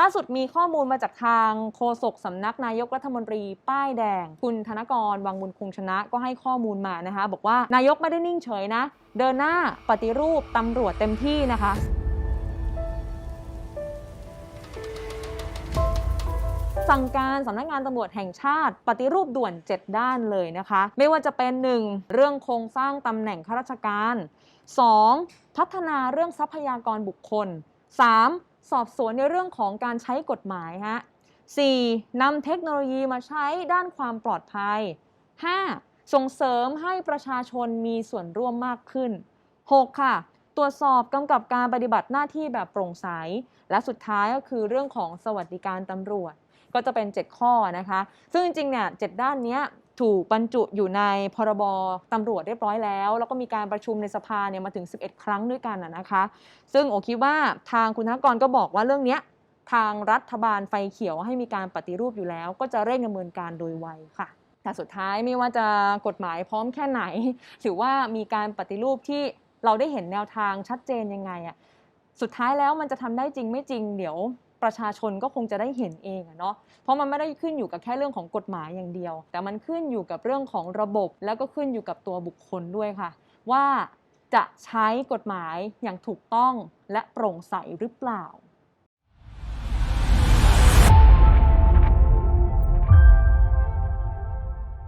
ล่าสุดมีข้อมูลมาจากทางโฆษกสำนักนายกรัฐมนตรี ป้ายแดง คุณธนกร วังบุญคงชนะก็ให้ข้อมูลมานะคะ บอกว่านายกไม่ได้นิ่งเฉยนะ เดินหน้าปฏิรูปตำรวจเต็มที่นะคะสั่งการสำนักงานตำรวจแห่งชาติ ปฏิรูปด่วน 7 ด้านเลยนะคะ ไม่ว่าจะเป็น 1. เรื่องโครงสร้างตำแหน่งข้าราชการ 2. พัฒนาเรื่องทรัพยากรบุคคล 3. สอบสวนในเรื่องของการใช้กฎหมายฮะ 4. นำเทคโนโลยีมาใช้ด้านความปลอดภัย 5. ส่งเสริมให้ประชาชนมีส่วนร่วมมากขึ้น 6. ค่ะ ตรวจสอบกำกับการปฏิบัติหน้าที่แบบโปร่งใส และสุดท้ายก็คือเรื่องของสวัสดิการตำรวจ ก็จะเป็น 7 ข้อนะคะ ซึ่งจริงๆเนี่ยเด้านนี้ถูกบรรจุอยู่ในพรบตำรวจเรียบร้อยแล้ว แล้วก็มีการประชุมในสภาเนี่ยมาถึง 11 ครั้งด้วยกันนะคะ ซึ่งโอคิดว่าทางคุณธนกรก็บอกว่าเรื่องนี้ทางรัฐบาลไฟเขียวให้มีการปฏิรูปอยู่แล้ว ก็จะเร่งดำเนินการโดยไวค่ะแต่สุดท้ายไม่ว่าจะกฎหมายพร้อมแค่ไหนถือว่ามีการปฏิรูปที่เราได้เห็นแนวทางชัดเจนยังไงอะสุดท้ายแล้วมันจะทำได้จริงไม่จริง เดี๋ยว ประชาชนก็คงจะได้เห็นเองเนาะเพราะมันไม่ได้ขึ้นอยู่กับแค่เรื่องของกฎหมายอย่างเดียว แต่มันขึ้นอยู่กับเรื่องของระบบ แล้วก็ขึ้นอยู่กับตัวบุคคลด้วยค่ะ ว่าจะใช้กฎหมายอย่างถูกต้องและโปร่งใสหรือเปล่า